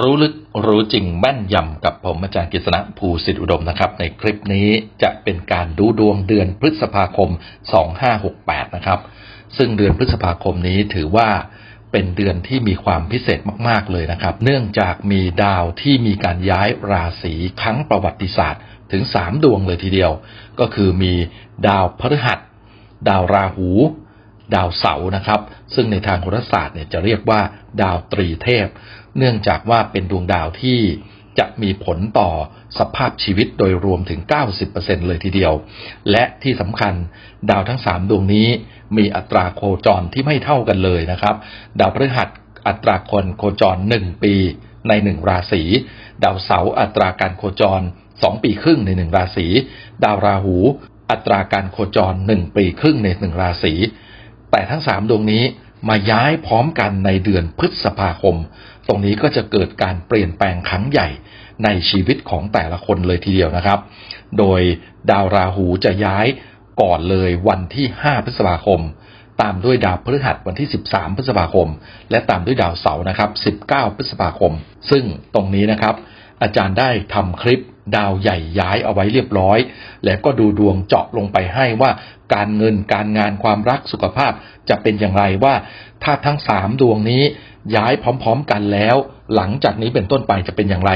รู้ลึกรู้จริงแม่นยำกับผมอาจารย์กฤษณะภูสิทธิอุดมนะครับ ในคลิปนี้จะเป็นการดูดวงเดือนพฤษภาคม 2568 นะครับ ซึ่งเดือนพฤษภาคมนี้ถือว่าเป็นเดือนที่มีความพิเศษมาก ๆ เลยนะครับ เนื่องจากมีดาวที่มีการย้ายราศีครั้งประวัติศาสตร์ ถึง 3 ดวงเลยทีเดียว ก็คือมีดาวพฤหัส ดาวราหู ดาวเสาร์นะครับ ซึ่งในทางโหราศาสตร์เนี่ยจะเรียกว่าดาวตรีเทพ เนื่องจากว่าเป็นดวงดาวที่จะมีผลต่อสภาพชีวิตโดยรวมถึง 90%เลยทีเดียว และที่สำคัญดาวทั้ง 3 ดวงนี้มีอัตราโคจรที่ไม่เท่ากันเลยนะครับ ดาวพฤหัสอัตราคนโคจร 1 ปีใน 1 ราศี ดาวเสาร์อัตราการโคจร 2 ปีครึ่งใน 1 ราศี ดาวราหูอัตราการโคจร 1 ปีครึ่งใน 1 ราศี แต่ทั้งสามดวงนี้มาย้ายพร้อมกันในเดือนพฤษภาคม ตรงนี้ก็จะเกิดการเปลี่ยนแปลงครั้งใหญ่ในชีวิตของแต่ละคนเลยทีเดียวนะครับ โดยดาวราหูจะย้ายก่อนเลยวันที่ 5 พฤษภาคม ตามด้วยดาวพฤหัสวันที่ 13 พฤษภาคม และตามด้วยดาวเสาร์นะครับ 19 พฤษภาคม ซึ่งตรงนี้นะครับ อาจารย์ได้ทำคลิป ดาวใหญ่ย้ายเอาไว้เรียบร้อย แล้วก็ดูดวงเจาะลงไปให้ว่า การเงินการงานความรักสุขภาพจะเป็นอย่างไรว่า ถ้าทั้งสามดวงนี้ย้ายพร้อม ๆ กันแล้ว หลังจากนี้เป็นต้นไปจะเป็นอย่างไร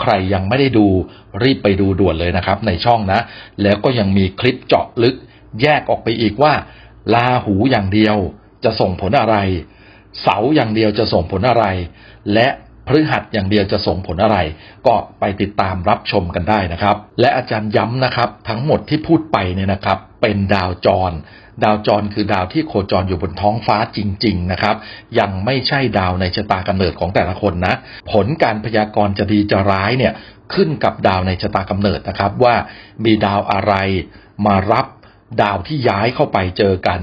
ใครยังไม่ได้ดูรีบไปดูด่วนเลยนะครับ ในช่องนะ แล้วก็ยังมีคลิปเจาะลึก แยกออกไปอีกว่าลาหูอย่างเดียวจะส่งผลอะไร เสาอย่างเดียวจะส่งผลอะไร และ พฤหัสอย่างเดียวจะส่งผลอะไร ก็ไปติดตามรับชมกันได้นะครับ และอาจารย์ย้ำนะครับ ทั้งหมดที่พูดไปเนี่ยนะครับ เป็นดาวจร ดาวจรคือดาวที่โคจรอยู่บนท้องฟ้าจริง ๆ นะครับ ยังไม่ใช่ดาวในชะตากำเนิดของแต่ละคนนะ ผลการพยากรณ์จะดีจะร้ายเนี่ยขึ้นกับดาวในชะตากำเนิดนะครับว่ามีดาวอะไรมารับดาวที่ย้ายเข้าไปเจอกัน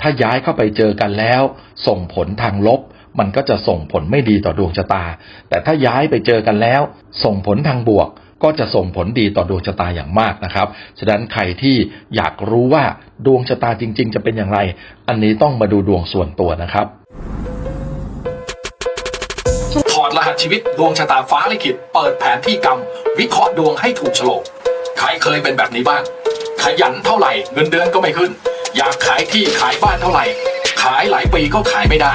ถ้าย้ายเข้าไปเจอกันแล้ว ส่งผลทางลบ มันก็จะส่งผลไม่ดีต่อดวงชะตา แต่ถ้าย้ายไปเจอกันแล้ว ส่งผลทางบวก ก็จะส่งผลดีต่อดวงชะตาอย่างมากนะครับ ฉะนั้นใครที่อยากรู้ว่าดวงชะตาจริง ๆ จะเป็นอย่างไร อันนี้ต้องมาดูดวงส่วนตัวนะครับถอดรหัสชีวิตดวงชะตาฟ้าลิขิตเปิดแผนที่กรรม วิเคราะห์ดวงให้ถูกโฉลกใครเคยเป็นแบบนี้บ้าง ขยันเท่าไหร่เงินเดือนก็ไม่ขึ้น อยากขายที่ขายบ้านเท่าไหร่ ขายหลายปีก็ขายไม่ได้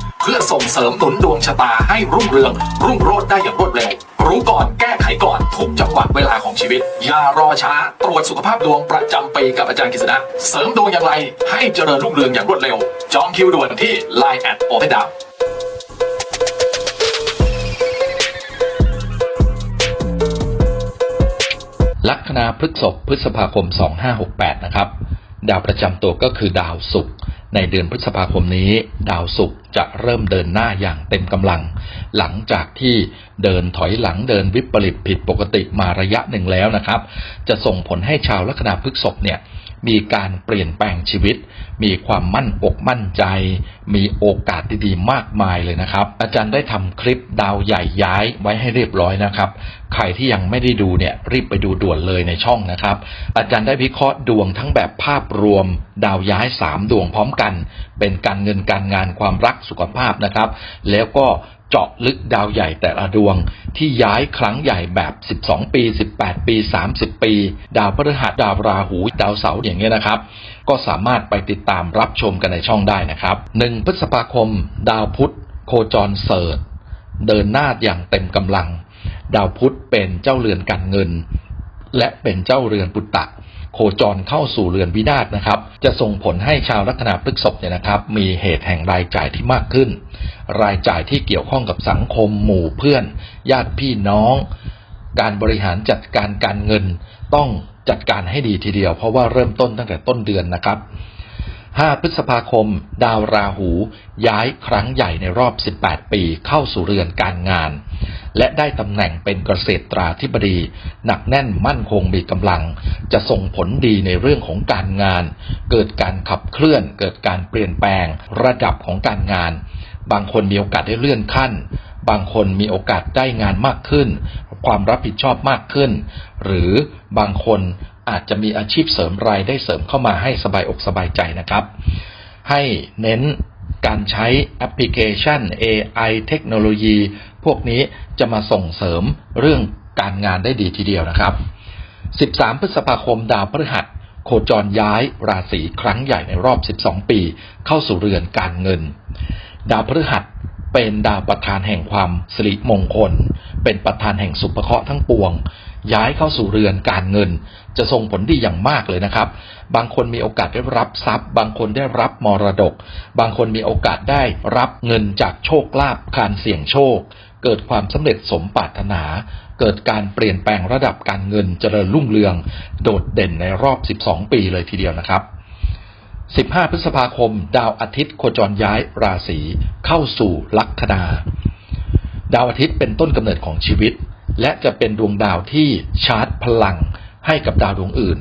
เพื่อส่งเสริมหนุนดวงชะตาให้รุ่งเรือง รุ่งโรจน์ได้อย่างรวดเร็ว รู้ก่อนแก้ไขก่อนทุกจังหวะเวลาของชีวิต อย่ารอช้า ตรวจสุขภาพดวงประจำปีกับอาจารย์กฤษณะเสริมดวงอย่างไร ให้เจริญรุ่งเรืองอย่างรวดเร็ว จองคิวด่วนที่ Line แอดโอเปดาวลัคนาพฤษภพฤษภาคม 2568 นะครับ ดาวประจำตัวก็คือดาวศุกร์ ในเดือนพฤษภาคมนี้ ดาวศุกร์จะเริ่มเดินหน้าอย่างเต็มกำลัง หลังจากที่เดินถอยหลังเดินวิปริตผิดปกติมาระยะหนึ่งแล้วนะครับ จะส่งผลให้ชาวลัคนาพฤษภเนี่ยมีการเปลี่ยนแปลงชีวิต มีความมั่นอกมั่นใจ มีโอกาสดีๆมากมายเลยนะครับ อาจารย์ได้ทำคลิปดาวใหญ่ย้ายไว้ให้เรียบร้อยนะครับ ใครที่ยังไม่ได้ดูเนี่ยรีบไปดูด่วนเลยในช่องนะครับ อาจารย์ได้วิเคราะห์ดวงทั้งแบบภาพรวม ดาวย้าย 3 ดวงพร้อมกันเป็นการเงินการงานความรักสุขภาพนะครับ แล้วก็เจาะลึกดาวใหญ่แต่ละดวง ที่ย้ายครั้งใหญ่แบบ 12 ปี 18 ปี 30 ปี ดาวพฤหัสดาวราหู ดาวเสาร์อย่างเงี้ยนะครับ ก็สามารถไปติดตามรับชมกันในช่องได้นะครับ 1 พฤษภาคม ดาวพุธโคจรเสริฐเดินหน้าอย่างเต็มกำลัง ดาวพุธเป็นเจ้าเรือนการเงิน และเป็นเจ้าเรือนปุตตะ โคจรเข้าสู่เรือนวินาศนะครับ จะส่งผลให้ชาวลัคนาพฤษภเนี่ยนะครับ มีเหตุแห่งรายจ่ายที่มากขึ้น รายจ่ายที่เกี่ยวข้องกับสังคม หมู่เพื่อน ญาติพี่น้อง การบริหารจัดการการเงิน ต้องจัดการให้ดีทีเดียว เพราะว่าเริ่มต้นตั้งแต่ต้นเดือนนะครับ 5 พฤษภาคม ดาวราหู ย้ายครั้งใหญ่ในรอบ 18 ปีเข้าสู่เรือนการงาน และได้ตำแหน่งเป็นเกษตราธิบดี หนักแน่นมั่นคงมีกำลัง จะส่งผลดีในเรื่องของการงาน เกิดการขับเคลื่อน เกิดการเปลี่ยนแปลง ระดับของการงาน บางคนมีโอกาสได้เลื่อนขั้น บางคนมีโอกาสได้งานมากขึ้น ความรับผิดชอบมากขึ้น หรือบางคน อาจจะมีอาชีพเสริมรายได้เสริมเข้ามาให้สบายอกสบายใจนะครับ ให้เน้นการใช้แอปพลิเคชัน AI เทคโนโลยี พวกนี้จะมาส่งเสริมเรื่องการงานได้ดีทีเดียวนะครับ 13 พฤษภาคมดาวพฤหัสโคจรย้ายราศีครั้งใหญ่ในรอบ 12 ปี เข้าสู่เรือนการเงิน ดาวพฤหัสเป็นดาวประธานแห่งความสิริมงคล เป็นประธานแห่งสุภเคราะห์ทั้งปวง ย้ายเข้าสู่เรือนการเงิน จะส่งผลดีอย่างมากเลยนะครับ บางคนมีโอกาสได้รับทรัพย์ บางคนได้รับมรดก บางคนมีโอกาสได้รับเงินจากโชคลาภการเสี่ยงโชค เกิดความสำเร็จสมปรารถนา เกิดการเปลี่ยนแปลงระดับการเงินเจริญรุ่งเรือง โดดเด่นในรอบ 12 ปีเลยทีเดียวนะครับ15 พฤษภาคม ดาวอาทิตย์โคจรย้ายราศีเข้าสู่ลัคนา ดาวอาทิตย์เป็นต้นกำเนิดของชีวิต และจะเป็นดวงดาวที่ชาร์จพลังให้กับดาวดวงอื่น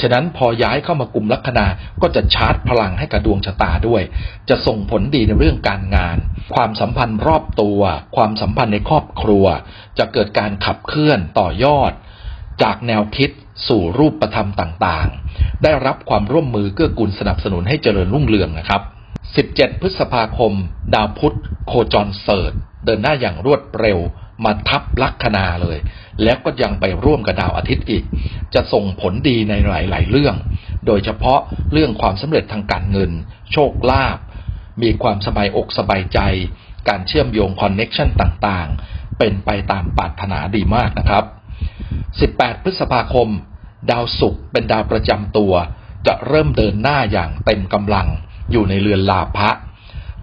ฉะนั้นพอย้ายเข้ามากลุ่มลัคนา ก็จะชาร์จพลังให้กับดวงชะตาด้วย จะส่งผลดีในเรื่องการงาน ความสัมพันธ์รอบตัว ความสัมพันธ์ในครอบครัว จะเกิดการขับเคลื่อนต่อยอด จากแนวคิดสู่รูปธรรมต่างๆ ได้รับความร่วมมือเกื้อกูลสนับสนุนให้เจริญรุ่งเรืองนะครับ 17 พฤษภาคม ดาวพุธโคจรเสิร์ชเดินหน้าอย่างรวดเร็วมาทับลัคนาเลย แล้วก็ยังไปร่วมกับดาวอาทิตย์อีก จะส่งผลดีในหลาย ๆ เรื่อง โดยเฉพาะเรื่องความสำเร็จทางการเงิน โชคลาภมีความสบายอกสบายใจ การเชื่อมโยงคอนเน็ชันต่าง ๆ เป็นไปตามปรารถนาดีมากนะครับ 18 พฤษภาคม ดาวศุกร์เป็นดาวประจำตัว จะเริ่มเดินหน้าอย่างเต็มกำลัง อยู่ในเรือนลาภะ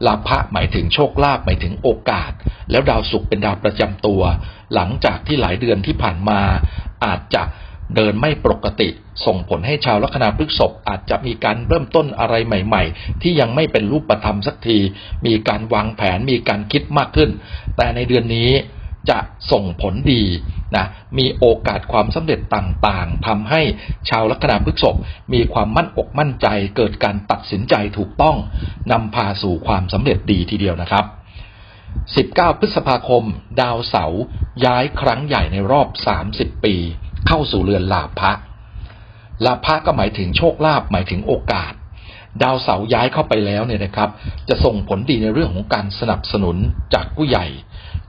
ลาภะหมายถึงโชคลาภหมายถึงโอกาส แล้วดาวศุกร์เป็นดาวประจำตัว หลังจากที่หลายเดือนที่ผ่านมา อาจจะเดินไม่ปกติ ส่งผลให้ชาวลัคนาพฤกษภอาจจะมีการเริ่มต้นอะไรใหม่ ๆ ที่ยังไม่เป็นรูปธรรมสักที มีการวางแผนมีการคิดมากขึ้น แต่ในเดือนนี้ จะส่งผลดีนะมีโอกาสความสำเร็จต่างๆทำให้ชาวลัคนาพฤษภมีความมั่นอกมั่นใจ เกิดการตัดสินใจถูกต้องนำพาสู่ความสำเร็จดีทีเดียวนะครับ 19 พฤษภาคม ดาวเสาร์ย้ายครั้งใหญ่ในรอบ 30 ปี เข้าสู่เรือนลาภะลาภะก็หมายถึงโชคลาภหมายถึงโอกาส ดาวเสาร์ย้ายเข้าไปแล้วเนี่ยนะครับ จะส่งผลดีในเรื่องของการสนับสนุนจากผู้ใหญ่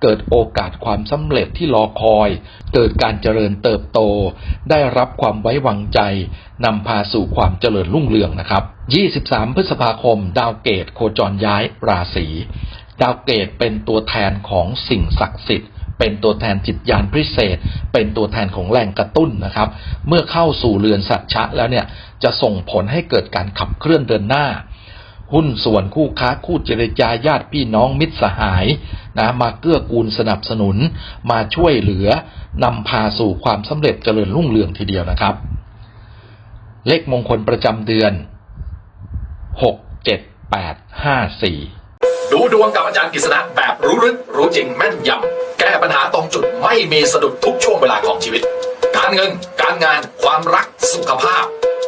เกิดโอกาสความสำเร็จที่รอคอย เกิดการเจริญเติบโต ได้รับความไว้วางใจนำพาสู่ความเจริญรุ่งเรืองนะครับ 23 พฤษภาคม ดาวเกตโคจรย้ายราศีดาวเกตเป็นตัวแทนของสิ่งศักดิ์สิทธิ์เป็นตัวแทนจิตญาณพิเศษ เป็นตัวแทนของแรงกระตุ้นนะครับ เมื่อเข้าสู่เรือนสัจชะแล้วเนี่ย จะส่งผลให้เกิดการขับเคลื่อนเดินหน้า หุ้นส่วนคู่ค้าคู่เจรจาญาติพี่น้องมิตรสหายนะมาเกื้อกูลสนับสนุน มาช่วยเหลือนำพาสู่ความสำเร็จเจริญรุ่งเรืองทีเดียวนะครับ เลขมงคลประจำเดือน 6 7 8 5 4 ดูดวงกับอาจารย์กฤษณะแบบรู้ลึกรู้จริงแม่นยำแก้ปัญหาตรงจุดไม่มีสะดุดทุกช่วงเวลาของชีวิต การเงิน การงาน ความรักสุขภาพ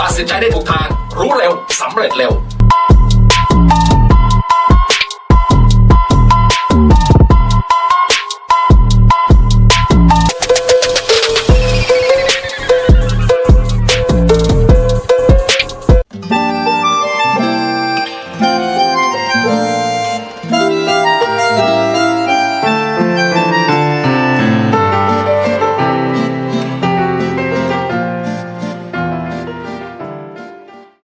ตัดสินใจได้ถูกทาง รู้เร็วสำเร็จเร็ว